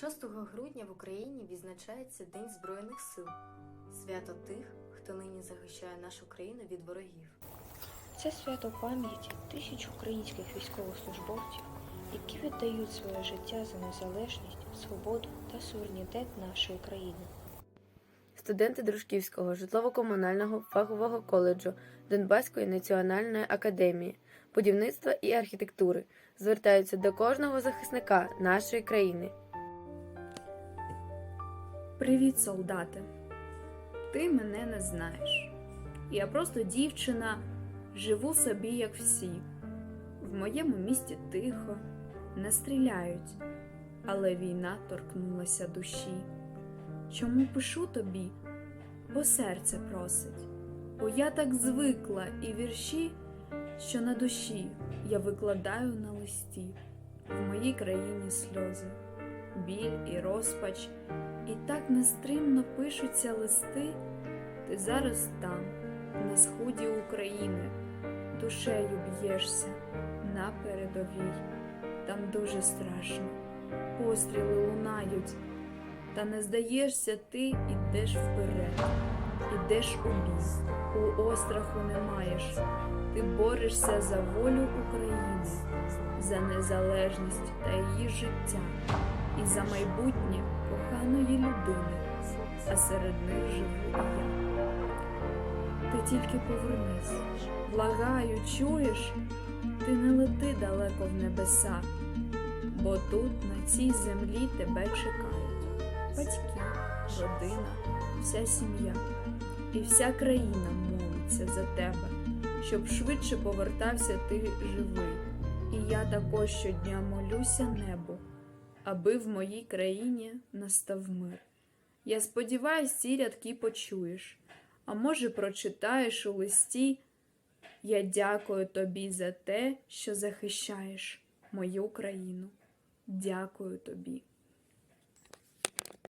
6 грудня в Україні відзначається День Збройних сил, свято тих, хто нині захищає нашу країну від ворогів. Це свято пам'яті тисяч українських військовослужбовців, які віддають своє життя за незалежність, свободу та суверенітет нашої країни. Студенти Дружківського житлово-комунального фахового коледжу Донбаської національної академії будівництва і архітектури звертаються до кожного захисника нашої країни. Привіт, солдати. Ти мене не знаєш. Я просто дівчина, живу собі, як всі. В моєму місті тихо, не стріляють, але війна торкнулася душі. Чому пишу тобі? Бо серце просить. Бо я так звикла і вірші, що на душі я викладаю на листі. В моїй країні сльози, біль і розпач. І так нестримно пишуться листи, ти зараз там, на сході України, душею б'єшся на передовій. Там дуже страшно, постріли лунають, та не здаєшся, ти ідеш вперед, ідеш у бій, у остраху не маєш. Ти борешся за волю України, за незалежність та її життя і за майбутнє коханої людини, а серед них живу я. Ти тільки повернись, благаю, чуєш, ти не лети далеко в небеса, бо тут, на цій землі, тебе чекають батьки, родина, вся сім'я, і вся країна молиться за тебе, щоб швидше повертався ти живий. І я також щодня молюся небу аби в моїй країні настав мир. Я сподіваюсь, ці рядки почуєш, а може, прочитаєш у листі. Я дякую тобі за те, що захищаєш мою країну. Дякую тобі.